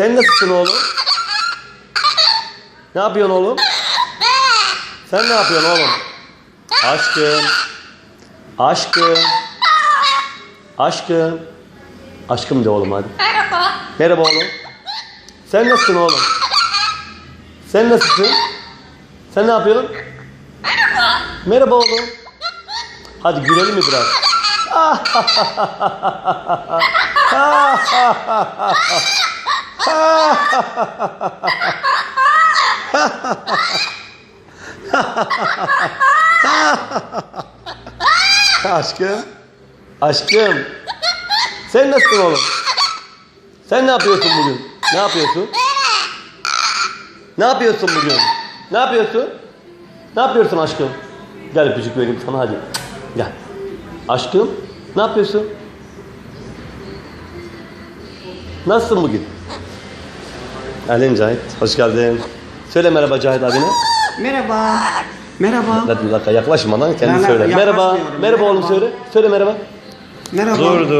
Sen nasılsın oğlum? Ne yapıyorsun oğlum? Sen ne yapıyorsun oğlum? Aşkım. Aşkım. Aşkım. Aşkım de oğlum hadi. Merhaba. Merhaba oğlum. Sen nasılsın oğlum? Sen nasılsın? Sen ne yapıyorsun? Merhaba. Merhaba oğlum. Hadi gülelim mi biraz? Aşkım. Aşkım. Sen nasılsın oğlum? Sen ne yapıyorsun bugün? Ne yapıyorsun? Ne yapıyorsun bugün? Ne yapıyorsun? Ne yapıyorsun aşkım? Gel öpücük vereyim sana hadi. Gel. Aşkım ne yapıyorsun? Nasılsın bugün? Geldin Cahit. Hoş geldin. Söyle merhaba Cahit abine. Merhaba. Merhaba. Bir dakika yaklaşmadan kendi söyle. Merhaba. Merhaba oğlum söyle. Söyle merhaba. Merhaba. Durdu.